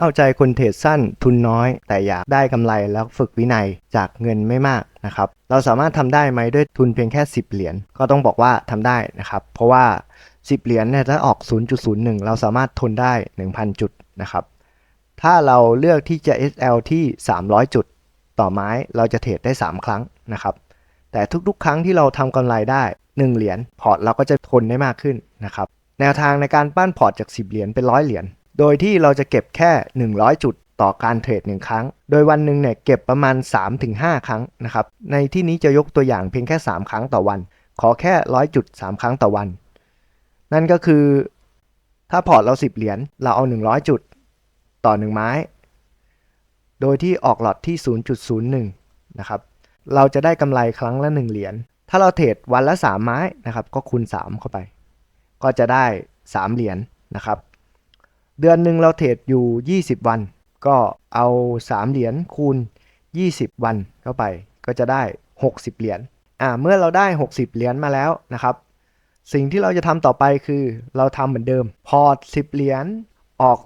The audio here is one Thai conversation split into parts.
เอาใจคนเทรดสั้นทุนน้อย แต่อยากได้กำไรแล้วฝึกวินัยจากเงินไม่มากนะครับเราสามารถทำได้ไหมด้วยทุนเพียงแค่ 10 เหรียญก็ต้องบอกว่าทำได้นะครับ เพราะว่า 10 เหรียญเนี่ยถ้าออก 0.01 เราสามารถทนได้ 1,000 จุดนะครับถ้าเราเลือกที่จะ SL ที่ 300 จุด ต่อไม้เราจะเทรดได้ 3 ครั้งนะครับ แต่ทุกๆ ครั้งที่เราทำกำไรได้ 1 เหรียญพอร์ตเราก็จะทนได้มากขึ้นนะครับแนวทางในการปั้นพอร์ตจาก 10 เหรียญเป็นร้อยเหรียญ โดยที่เราจะเก็บแค่ 100 จุดต่อการเทรด1ครั้ง โดยวันหนึ่งเนี่ยเก็บประมาณ 3-5 ครั้งนะครับ ในที่นี้จะยกตัวอย่างเพียงแค่ 3 ครั้งต่อวัน ขอแค่100จุด 3 ครั้งต่อวัน นั่นก็คือ ถ้าพอร์ตเรา 10 เหรียญ เราเอา 100 จุดต่อ 1 ไม้ โดยที่ออกหลอตที่ 0.01 นะครับ เราจะได้กำไรครั้งละ 1 เหรียญ ถ้าเราเทรดวันละ 3 ไม้นะครับ ก็คูณ 3 เข้าไป ก็จะได้ 3 เหรียญนะครับ เดือนหนึ่งเราเทรดอยู่ 20 วัน ก็เอา 3 เหรียญคูณ 20 วันเข้าไป ก็จะได้ 60 เหรียญ อ่า เมื่อเราได้ 60 เหรียญมาแล้วนะครับ สิ่งที่เราจะทำต่อไปคือเราทำเหมือนเดิม พอร์ต 10 เหรียญออก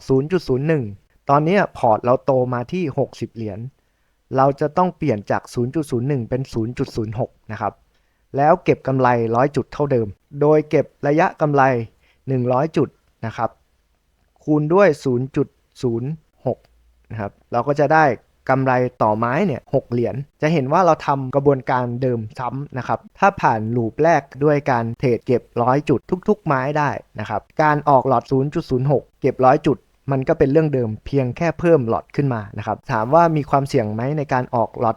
0.01 ตอนนี้พอร์ตเราโตมาที่ 60 เหรียญ เราจะต้องเปลี่ยนจาก 0.01 เป็น 0.06 นะครับ แล้วเก็บกำไร 100 จุดเท่าเดิม โดยเก็บระยะกำไร 100 จุดนะครับ คูณด้วย 0.06 นะครับ เราก็จะได้กำไรต่อไม้เนี่ย6เหรียญ จะเห็นว่าเราทำกระบวนการเดิมซ้ำนะครับ ถ้าผ่านลูปแรกด้วยการเทรดเก็บ100จุดทุก ๆ ไม้ได้นะครับ การออกหลอด 0.06 เก็บ100จุด มันก็เป็นเรื่องเดิมเพียงแค่เพิ่มหลอดขึ้นมานะครับ ถามว่ามีความเสี่ยงไหมในการออกหลอด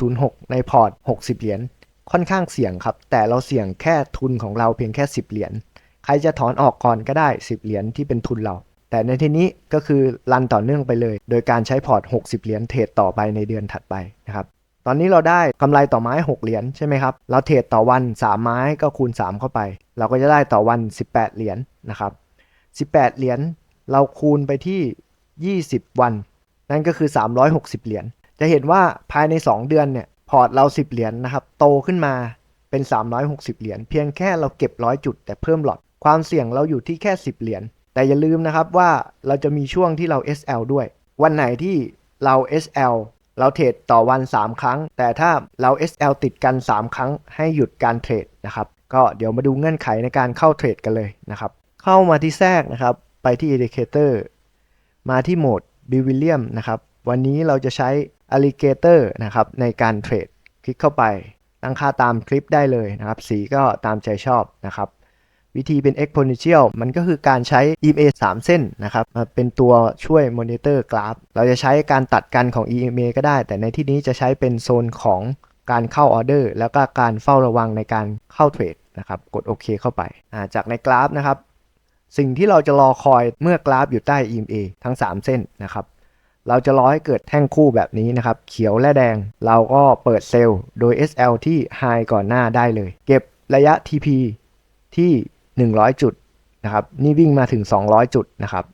0.06 ในพอร์ต 60 เหรียญ ค่อนข้างเสี่ยงครับ แต่เราเสี่ยงแค่ทุนของเราเพียงแค่ 10 เหรียญ ใครจะถอนออกก่อนก็ได้ 10 เหรียญที่เป็นทุนเรา แต่ในที่นี้ก็คือรันต่อเนื่องไปเลย โดยการใช้พอร์ต 60 เหรียญเทรดต่อไปในเดือนถัดไปนะครับตอนนี้เราได้กำไรต่อไม้ 6 เหรียญใช่ไหมครับ เราเทรดต่อวัน 3 ไม้ก็คูณ 3 เข้าไป เราก็จะได้ต่อวัน 18 เหรียญนะครับ 18 เหรียญเราคูณไปที่ 20 วัน นั่นก็คือ 360 เหรียญ จะเห็นว่าภายใน 2 เดือนเนี่ยพอร์ตเรา 10 เหรียญนนะครับ โตขึ้นมาเป็น 360 เหรียญ เพียงแค่เราเก็บ 100 จุด แต่เพิ่มหลอด ความเสี่ยงเราอยู่ที่แค่ 10 เหรียญ แต่อย่าลืมนะครับว่าเราจะมีช่วงที่เรา SL ด้วย วันไหนที่เรา SL เราเทรดต่อวัน 3 ครั้ง แต่ถ้าเรา SL ติดกัน 3 ครั้งให้หยุดการเทรดนะครับก็เดี๋ยวมาดูเงื่อนไขในการเข้าเทรดกันเลยนะครับ เข้ามาที่แทรกนะครับ ไปที่ Indicator มาที่โหมด b i v i l l i u m นะครับ วันนี้เราจะใช้ Alligator นะครับในการเทรด คลิกเข้าไป ตั้งค่าตามคลิปได้เลยนะครับ สีก็ตามใจชอบนะครับ วิธีเป็น exponential มันก็คือการใช้ EMA 3 เส้นนะครับมาเป็นตัวช่วย monitor กราฟ เราจะใช้การตัดกันของ EMA ก็ได้ แต่ในที่นี้จะใช้เป็นโซนของการเข้าออเดอร์แล้วก็การเฝ้าระวังในการเข้าเทรดนะครับ กดโอเคเข้าไปาจากในกราฟนะครับ สิ่งที่เราจะรอคอยเมื่อกราฟอยู่ใต้ EMA ทั้ง 3 เส้นนะครับเราจะรอให้เกิดแท่งคู่แบบนี้นะครับ เขียวและแดง เราก็เปิดเซลล์โดย SL ที่ High ก่อนหน้าได้เลย เก็บระยะ TP ที่ 100 จุดนะครับ นี่วิ่งมาถึง 200 จุดนะครับ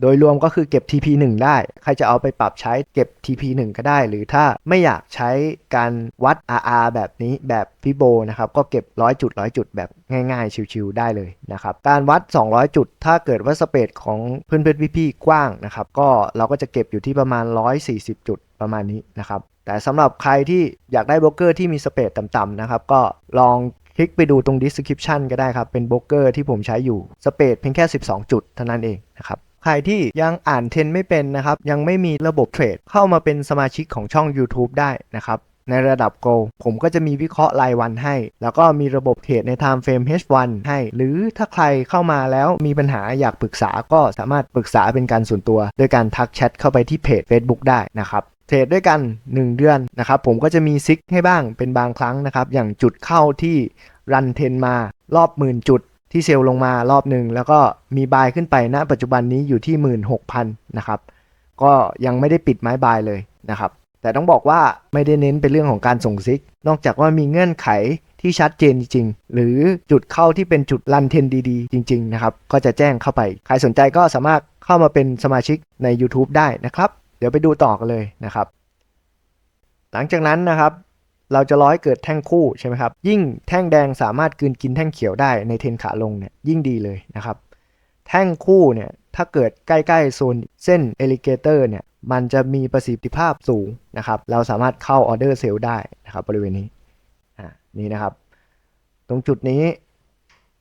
โดยรวมก็คือเก็บ TP 1 ได้ ใครจะเอาไปปรับใช้เก็บ TP 1 ก็ได้ หรือถ้าไม่อยากใช้การวัด RR แบบนี้แบบฟิโบนะครับ ก็เก็บ 100 จุด 100 จุดแบบง่ายๆ ชิวๆได้เลยนะครับ การวัด 200 จุด ถ้าเกิดว่าสเปซของเพื่อนๆพี่ๆกว้างนะครับ ก็เราก็จะเก็บอยู่ที่ประมาณ 140 จุดประมาณนี้นะครับแต่สำหรับใครที่อยากได้โบรกเกอร์ที่มีสเปซต่ำๆนะครับ ก็ลอง คลิกไปดูตรง description ก็ได้ครับ เป็นโบรกเกอร์ที่ผมใช้อยู่สเปซเพียงแค่ 12 จุดเท่านั้นเองนะครับใครที่ยังอ่านเทรนไม่เป็นนะครับ ยังไม่มีระบบเทรด เข้ามาเป็นสมาชิกของช่อง YouTube ได้นะครับ ในระดับ Go ผมก็จะมีวิเคราะห์รายวันให้ แล้วก็มีระบบเทรดใน Time Frame H1 ให้ หรือถ้าใครเข้ามาแล้วมีปัญหาอยากปรึกษาก็สามารถปรึกษาเป็นการส่วนตัว โดยการทักแชทเข้าไปที่เพจ Facebook ได้นะครับ เทรดด้วยกัน 1 เดือนนะครับผมก็จะมีซิกให้บ้างเป็นบางครั้งนะครับ อย่างจุดเข้าที่รันเทนมารอบหมื่นจุดที่เซลล์ลงมารอบหนึ่งแล้วก็มีบายขึ้นไปณปัจจุบันนี้อยู่ที่ 16,000นะครับก็ยังไม่ได้ปิดไม้บายเลยนะครับ แต่ต้องบอกว่าไม่ได้เน้นเป็นเรื่องของการส่งซิก นอกจากว่ามีเงื่อนไขที่ชัดเจนจริง ๆ หรือจุดเข้าที่เป็นจุดรันเทนดีๆ จริง ๆ นะครับ ก็จะแจ้งเข้าไป ใครสนใจก็สามารถเข้ามาเป็นสมาชิกใน YouTube ได้นะครับ ดี๋ยวไปดูต่อกันเลยนะครับ หลังจากนั้นนะครับเราจะร้อยเกิดแท่งคู่ใช่ไหมครับยิ่งแท่งแดงสามารถกืนกินแท่งเขียวได้ในเทนขาลงเนี่ยยิ่งดีเลยนะครับ แท่งคู่เนี่ยถ้าเกิดใกล้ๆโซนเส้นเอลิเกเตอร์เนี่ยมันจะมีประสิทธิภาพสูงนะครับ เราสามารถเข้าออเดอร์เซลล์ได้นะครับบริเวณนี้อ่านี่นะครับ ตรงจุดนี้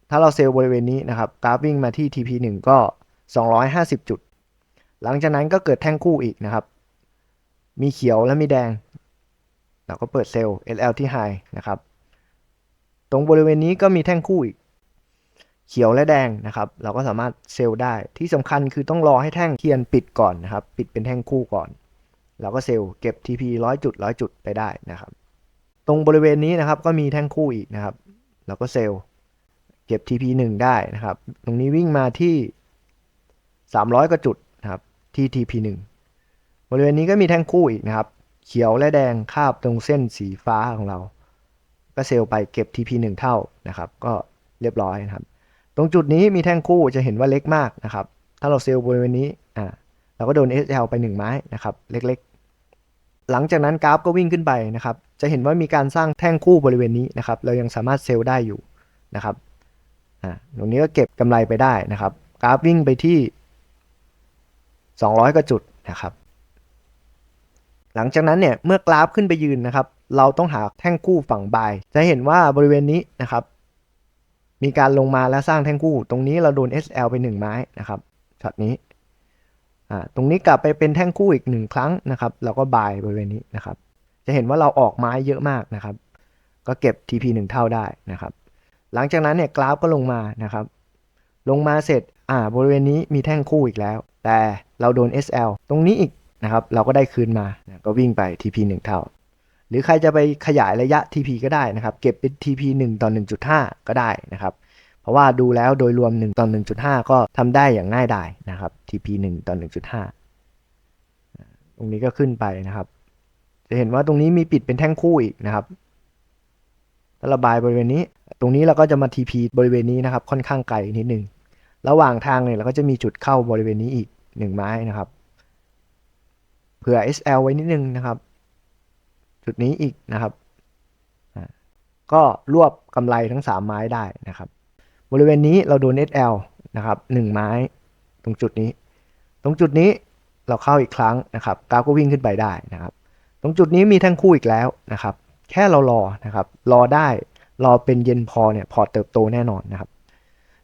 ถ้าเราเซลล์บริเวณนี้นะครับกราฟวิ่งมาที่ TP1 ก็ 250 จุด หลังจากนั้นก็เกิดแท่งคู่อีกนะครับ มีเขียวและมีแดง เราก็เปิดเซลล์ LL ที่ High นะครับ ตรงบริเวณนี้ก็มีแท่งคู่อีก เขียวและแดงนะครับ เราก็สามารถเซลล์ได้ ที่สำคัญคือต้องรอให้แท่งเทียนปิดก่อนนะครับ ปิดเป็นแท่งคู่ก่อน เราก็เซลล์เก็บ TP 100จุด100จุดไปได้นะครับ ตรงบริเวณนี้นะครับก็มีแท่งคู่อีกนะครับ เราก็เซลล์เก็บ TP 1ได้นะครับ ตรงนี้วิ่งมาที่ 300กว่าจุด ที่ TP 1 บริเวณนี้ก็มีแท่งคู่อีกนะครับ เขียวและแดงคาบตรงเส้นสีฟ้าของเรา ก็เซลล์ไปเก็บ TP 1 เท่านะครับ ก็เรียบร้อยนะครับ ตรงจุดนี้มีแท่งคู่จะเห็นว่าเล็กมากนะครับ ถ้าเราเซลล์บริเวณนี้อ่าเราก็โดน SL ไป 1 ไม้นะครับ เล็กๆ หลังจากนั้นกราฟก็วิ่งขึ้นไปนะครับ จะเห็นว่ามีการสร้างแท่งคู่บริเวณนี้นะครับ เรายังสามารถเซลล์ได้อยู่นะครับ อ่า ตรงนี้ก็เก็บกำไรไปได้นะครับ กราฟวิ่งไปที่ 200กว่าจุดนะครับ หลังจากนั้นเนี่ยเมื่อกราฟขึ้นไปยืนนะครับ เราต้องหาแท่งคู่ฝั่งบาย จะเห็นว่าบริเวณนี้นะครับ มีการลงมาและสร้างแท่งคู่ ตรงนี้เราโดน SL ไป 1 ไม้นะครับช็อตนี้อ่าตรงนี้กลับไปเป็นแท่งคู่อีก1ครั้งนะครับเราก็บายบริเวณนี้นะครับ จะเห็นว่าเราออกไม้เยอะมากนะครับ ก็เก็บ TP 1 เท่าได้นะครับ หลังจากนั้นเนี่ยกราฟก็ลงมานะครับ ลงมาเสร็จ อ่าบริเวณนี้มีแท่งคู่อีกแล้ว แต่เราโดน SL ตรงนี้อีกนะครับเราก็ได้คืนมานะก็วิ่งไป TP 1 เท่า หรือใครจะไปขยายระยะ TP ก็ได้นะครับ เก็บเป็น TP 1 ต่อ 1.5 ก็ได้นะครับ เพราะว่าดูแล้วโดยรวม 1 ต่อ 1.5 ก็ทำได้อย่างง่ายดายนะครับ TP 1 ต่อ 1.5 ตรงนี้ก็ขึ้นไปนะครับ จะเห็นว่าตรงนี้มีปิดเป็นแท่งคู่อีกนะครับถ้าระบายบริเวณนี้ ตรงนี้เราก็จะมา TP บริเวณนี้นะครับ ค่อนข้างไกลนิดนึง ระหว่างทางเนี่ยเราก็จะมีจุดเข้าบริเวณนี้อีก 1 ไม้นะครับ เผื่อ SL ไว้นิดนึงนะครับ จุดนี้อีกนะครับก็รวบกำไรทั้ง 3 ไม้ได้นะครับ บริเวณนี้เราโดน SL นะครับ1ไม้ตรงจุดนี้ ตรงจุดนี้เราเข้าอีกครั้งนะครับกราฟก็วิ่งขึ้นไปได้นะครับ ตรงจุดนี้มีแท่งคู่อีกแล้วนะครับ แค่เรารอนะครับ รอได้รอเป็นเย็นพอเนี่ยพอเติบโตแน่นอนนะครับ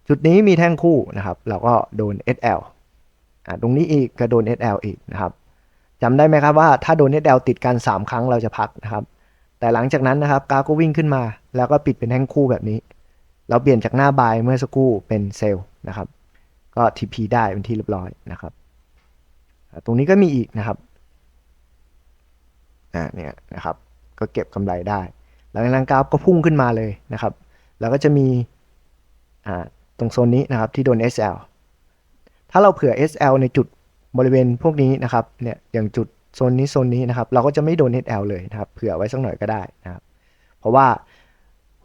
จุดนี้มีแท่งคู่นะครับเราก็โดน SL อ่าตรงนี้อีกก็โดน SL อีกนะครับจำได้ไหมครับว่าถ้าโดน SL ติดกัน 3 ครั้งเราจะพักนะครับ แต่หลังจากนั้นนะครับกราฟก็วิ่งขึ้นมา แล้วก็ปิดเป็นแท่งคู่แบบนี้ เราเปลี่ยนจากหน้าบายเมื่อสักครู่เป็นเซลล์นะครับ ก็ TP ได้เป็นที่เรียบร้อยนะครับตรงนี้ก็มีอีกนะครับอ่าเนี่ยนะครับ ก็เก็บกำไรได้ หลังจากนั้นกราฟก็พุ่งขึ้นมาเลยนะครับ แล้วก็จะมีอ่า ตรงโซนนี้นะครับที่โดน SL ถ้าเราเผื่อ SL ในจุดบริเวณพวกนี้นะครับเนี่ยอย่างจุดโซนนี้โซนนี้นะครับเราก็จะไม่โดน SL เลยนะครับเผื่อไว้สักหน่อยก็ได้นะครับ เพราะว่า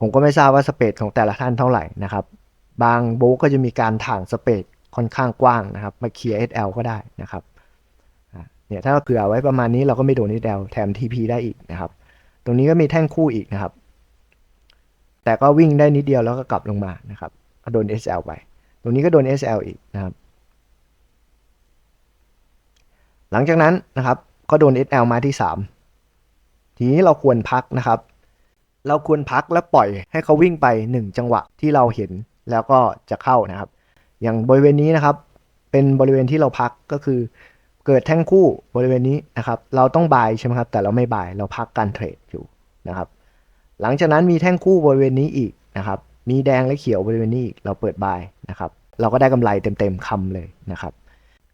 ผมก็ไม่ทราบว่าสเปซของแต่ละท่านเท่าไหร่นะครับ บางโบกก็จะมีการถ่างสเปซค่อนข้างกว้างนะครับ มาเคลียร์ SL ก็ได้นะครับเนี่ยถ้าเราเผื่อไว้ประมาณนี้เราก็ไม่โดน SL แถม TP ได้อีกนะครับ ตรงนี้ก็มีแท่งคู่อีกนะครับ แต่ก็วิ่งได้นิดเดียวแล้วก็กลับลงมานะครับ ก็โดน SL ไป ตรงนี้ก็โดน SL อีกนะครับ หลังจากนั้นนะครับ ก็โดน SL มาที่ 3 ทีนี้เราควรพักนะครับ เราควรพักและปล่อยให้เขาวิ่งไป 1 จังหวะที่เราเห็นแล้วก็จะเข้านะครับ อย่างบริเวณนี้นะครับ เป็นบริเวณที่เราพักก็คือ เกิดแท่งคู่บริเวณนี้นะครับ เราต้องบายใช่ไหมครับ แต่เราไม่บายเราพักการเทรดอยู่นะครับ หลังจากนั้นมีแท่งคู่บริเวณนี้อีกนะครับ มีแดงและเขียวบริเวณนี้เราเปิดบายนะครับ เราก็ได้กำไรเต็มๆคำเลยนะครับ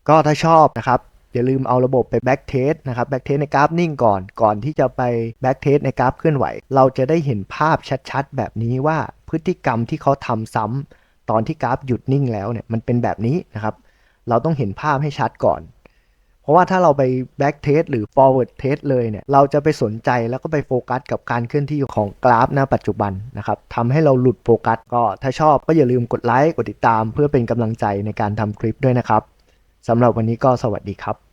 ก็ถ้าชอบนะครับอย่าลืมเอาระบบไปแบ็กเทสนะครับแบ็กเทสในกราฟนิ่งก่อน ก่อนที่จะไปแบ็กเทสในกราฟเคลื่อนไหว เราจะได้เห็นภาพชัดๆ แบบนี้ว่าพฤติกรรมที่เขาทำซ้ำตอนที่กราฟหยุดนิ่งแล้วเนี่ยมันเป็นแบบนี้นะครับ เราต้องเห็นภาพให้ชัดก่อน ราะว่าถ้าเราไป back test หรือ forward test เลยเนี่ย เราจะไปสนใจแล้วก็ไปโฟกัสกับการเคลื่อนที่ของกราฟณปัจจุบันนะครับทำให้เราหลุดโฟกัส ก็ถ้าชอบก็อย่าลืมกดไลค์ กดติดตาม เพื่อเป็นกำลังใจในการทำคลิปด้วยนะครับสำหรับวันนี้ก็สวัสดีครับ